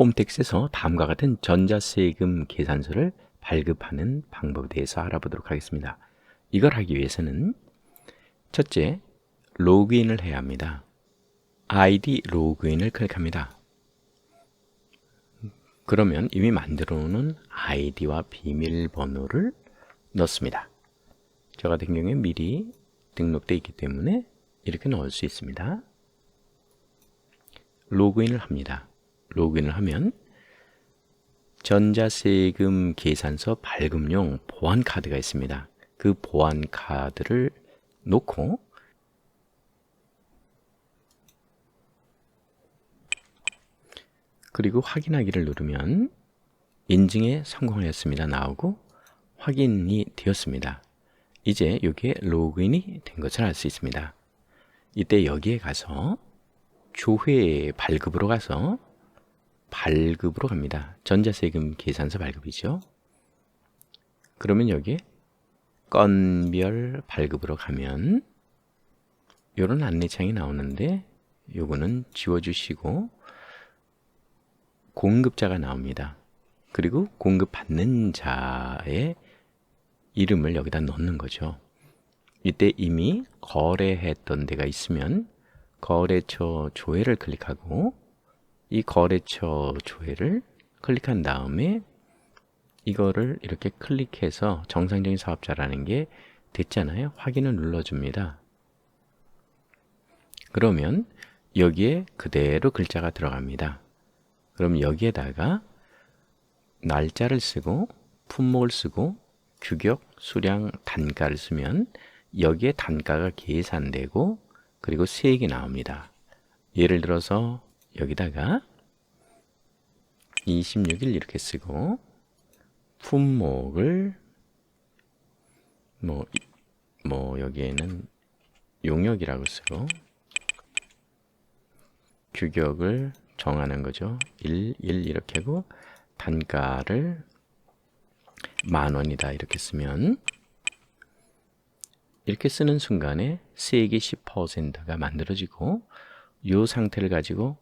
홈택스에서 다음과 같은 전자세금 계산서를 발급하는 방법에 대해서 알아보도록 하겠습니다. 이걸 하기 위해서는 첫째, 로그인을 해야 합니다. 아이디 로그인을 클릭합니다. 그러면 이미 만들어 놓은 아이디와 비밀번호를 넣습니다. 저 같은 경우에 미리 등록되어 있기 때문에 이렇게 넣을 수 있습니다. 로그인을 합니다. 로그인을 하면 전자세금 계산서 발급용 보안 카드가 있습니다. 그 보안 카드를 놓고 그리고 확인하기를 누르면 인증에 성공하였습니다. 나오고 확인이 되었습니다. 이제 여기에 로그인이 된 것을 알 수 있습니다. 이때 여기에 가서 조회 발급으로 가서 발급으로 갑니다. 전자세금 계산서 발급이죠. 그러면 여기에 건별 발급으로 가면 이런 안내창이 나오는데 요거는 지워주시고 공급자가 나옵니다. 그리고 공급받는 자의 이름을 여기다 넣는 거죠. 이때 이미 거래했던 데가 있으면 거래처 조회를 클릭하고 이 거래처 조회를 클릭한 다음에 이거를 이렇게 클릭해서 정상적인 사업자라는 게 됐잖아요. 확인을 눌러줍니다. 그러면 여기에 그대로 글자가 들어갑니다. 그럼 여기에다가 날짜를 쓰고 품목을 쓰고 규격, 수량, 단가를 쓰면 여기에 단가가 계산되고 그리고 수익이 나옵니다. 예를 들어서 여기다가 26일 이렇게 쓰고 품목을 뭐, 뭐 여기에는 용역이라고 쓰고 규격을 정하는 거죠. 1, 1 이렇게 하고 단가를 만 원이다 이렇게 쓰면 이렇게 쓰는 순간에 세액이 10%가 만들어지고 이 상태를 가지고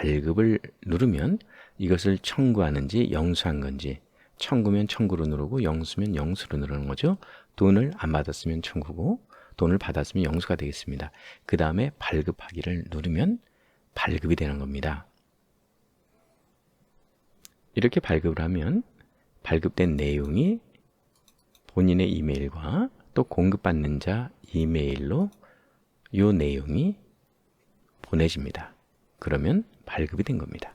발급을 누르면 이것을 청구하는지 영수한 건지 청구면 청구로 누르고 영수면 영수로 누르는 거죠. 돈을 안 받았으면 청구고 돈을 받았으면 영수가 되겠습니다. 그 다음에 발급하기를 누르면 발급이 되는 겁니다. 이렇게 발급을 하면 발급된 내용이 본인의 이메일과 또 공급받는 자 이메일로 이 내용이 보내집니다. 그러면 발급이 된 겁니다.